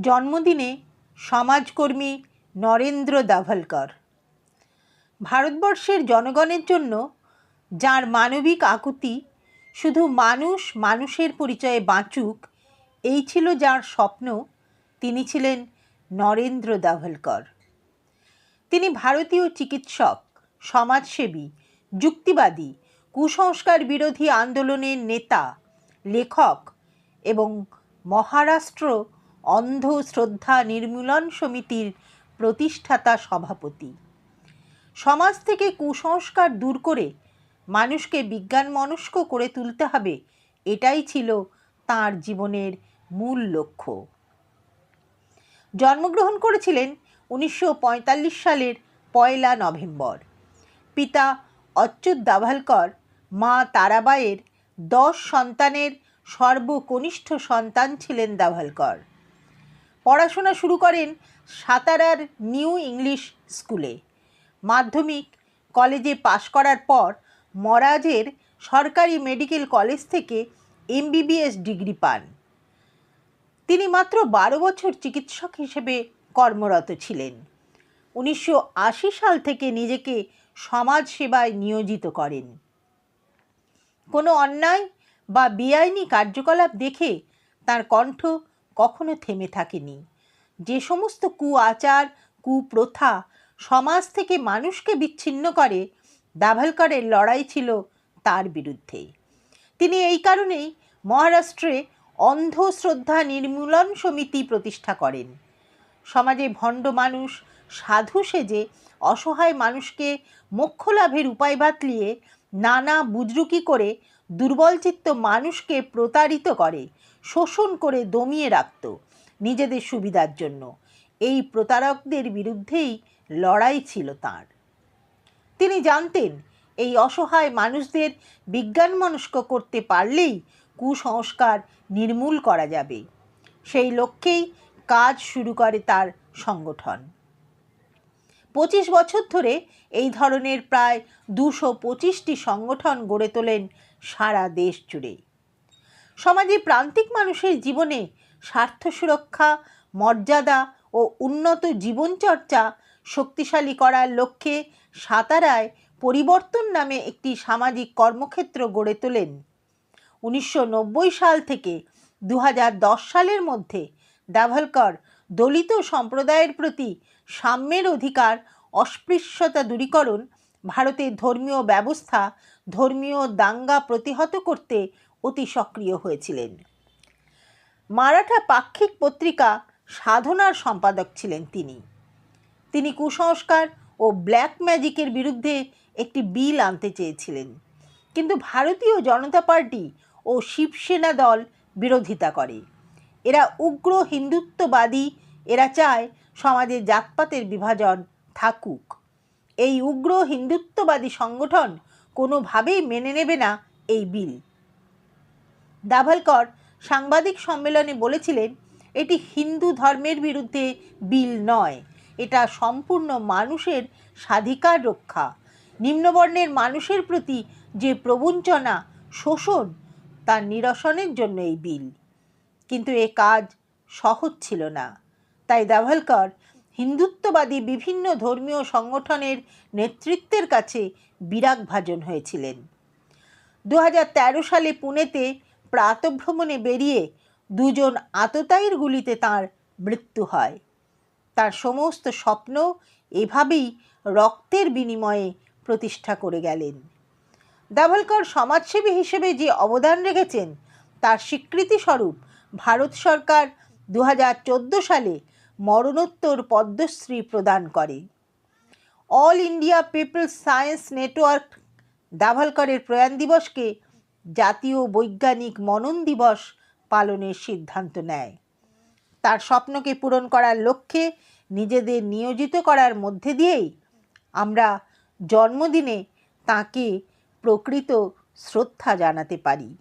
জন্মদিনে সমাজকর্মী নরেন্দ্র দাভলকর। ভারতবর্ষের জনগণের জন্য যার মানবিক আকুতি শুধু মানুষ মানুষের পরিচয়ে বাঁচুক, এই ছিল যার স্বপ্ন, তিনি ছিলেন নরেন্দ্র দাভলকর। তিনি ভারতীয় চিকিৎসক, সমাজসেবী, যুক্তিবাদী, কুসংস্কার বিরোধী আন্দোলনের নেতা, লেখক এবং মহারাষ্ট্র অন্ধ শ্রদ্ধা নির্মূলন সমিতির প্রতিষ্ঠাতা সভাপতি। সমাজ থেকে কুসংস্কার দূর করে মানুষকে বিজ্ঞান মনস্ক করে তুলতে হবে, এটাই ছিল তার জীবনের মূল লক্ষ্য। জন্মগ্রহণ করেছিলেন উনিশশো পঁয়তাল্লিশ সালের পয়লা নভেম্বর। পিতা অচ্যুত দাভালকর, মা তারাবাইয়ের দশ সন্তানের সর্বকনিষ্ঠ সন্তান ছিলেন দাভালকর। পড়াশোনা শুরু করেন সাতারার নিউ ইংলিশ স্কুলে। মাধ্যমিক কলেজে পাশ করার পর মরাজের সরকারি মেডিকেল কলেজ থেকে এমবিবিএস ডিগ্রি পান। তিনি মাত্র বারো বছর চিকিৎসক হিসেবে কর্মরত ছিলেন। উনিশশো আশি সাল থেকে নিজেকে সমাজ সেবায় নিয়োজিত করেন। কোনো অন্যায় বা বেআইনি কার্যকলাপ দেখে তার কণ্ঠ কখনো থেমে থাকেনি। যে সমস্ত কু আচার কুপ্রথা সমাজ থেকে মানুষকে বিচ্ছিন্ন করে দাভালকরের লড়াই ছিল তার বিরুদ্ধে। তিনি এই কারণেই মহারাষ্ট্রে অন্ধ শ্রদ্ধা নির্মূলন সমিতি প্রতিষ্ঠা করেন। সমাজে ভণ্ড মানুষ, সাধু সেজে অসহায় মানুষকে মোক্ষ লাভের উপায় বাতলিয়ে নানা বুজরুকি করে দুর্বলচিত্ত মানুষকে প্রতারিত করে, শোষণ করে দমিয়ে রাখত নিজেদের সুবিধার জন্য। এই প্রতারকদের বিরুদ্ধেই লড়াই ছিল তার। তিনি জানতেন, এই অসহায় মানুষদের বিজ্ঞান মনস্ক করতে পারলেই কুসংস্কার নির্মূল করা যাবে। সেই লক্ষ্যেই কাজ শুরু করে তার সংগঠন। পঁচিশ বছর ধরে এই ধরনের প্রায় দুশো পঁচিশটি সংগঠন গড়ে তোলেন সারা দেশ জুড়ে। সমাজে প্রান্তিক মানুষের জীবনে স্বার্থ সুরক্ষা, মর্যাদা ও উন্নত জীবনচর্চা শক্তিশালী করার লক্ষ্যে সাতারায় পরিবর্তন নামে একটি সামাজিক কর্মক্ষেত্র গড়ে তোলেন। উনিশশো নব্বই সাল থেকে দু হাজার দশ সালের মধ্যে দাভলকর দলিত সম্প্রদায়ের প্রতি সাম্যের অধিকার, অস্পৃশ্যতা দূরীকরণ ভারতের ধর্মীয় ব্যবস্থা, ধর্মীয় দাঙ্গা প্রতিহত করতে অতি সক্রিয় হয়েছিলেন। মারাঠা পাক্ষিক পত্রিকা সাধনার সম্পাদক ছিলেন তিনি। তিনি কুসংস্কার ও ব্ল্যাক ম্যাজিকের বিরুদ্ধে একটি বিল আনতে চেয়েছিলেন। কিন্তু ভারতীয় জনতা পার্টি ও শিবসেনা দল বিরোধিতা করে। এরা উগ্র হিন্দুত্ববাদী, এরা চায় সমাজে জাতপাতের বিভাজন থাকুক। এই উগ্র হিন্দুত্ববাদী সংগঠন কোনোভাবেই মেনে নেবে না এই বিল। দাভালকর সাংবাদিক সম্মেলনে বলেছিলেন, এটি হিন্দু ধর্মের বিরুদ্ধে বিল নয়। এটা সম্পূর্ণ মানুষের স্বাধিকার রক্ষা। নিম্নবর্ণের মানুষের প্রতি যে প্রবঞ্চনা, শোষণ তার নিরসনের জন্য এই বিল। কিন্তু এ কাজ সহজ ছিল না। তাই দাভলকর হিন্দুত্ববাদী বিভিন্ন ধর্মীয় সংগঠনের নেতৃত্বের কাছে বিরাগ ভাজন হয়েছিলেন। দু হাজার তেরো সালে পুনেতে প্রাতভ্রমণে বেরিয়ে দুজন আততায়ীর গুলিতে তার মৃত্যু হয়। তার সমস্ত স্বপ্ন এভাবেই রক্তের বিনিময়ে প্রতিষ্ঠা করে গেলেন। দাভলকর সমাজসেবী হিসেবে যে অবদান রেখেছেন, তার স্বীকৃতিস্বরূপ ভারত সরকার দু হাজার চোদ্দ সালে মরণোত্তর পদ্মশ্রী প্রদান করে। All India People's Science Network দাভালকরের প্রয়াণ দিবসকে জাতীয় বৈজ্ঞানিক মনন দিবস পালনের সিদ্ধান্ত নেয়। তার স্বপ্নকে পূরণ করার লক্ষ্যে নিজেদের নিয়োজিত করার মধ্যে দিয়েই আমরা জন্মদিনে তাকে প্রকৃত শ্রদ্ধা জানাতে পারি।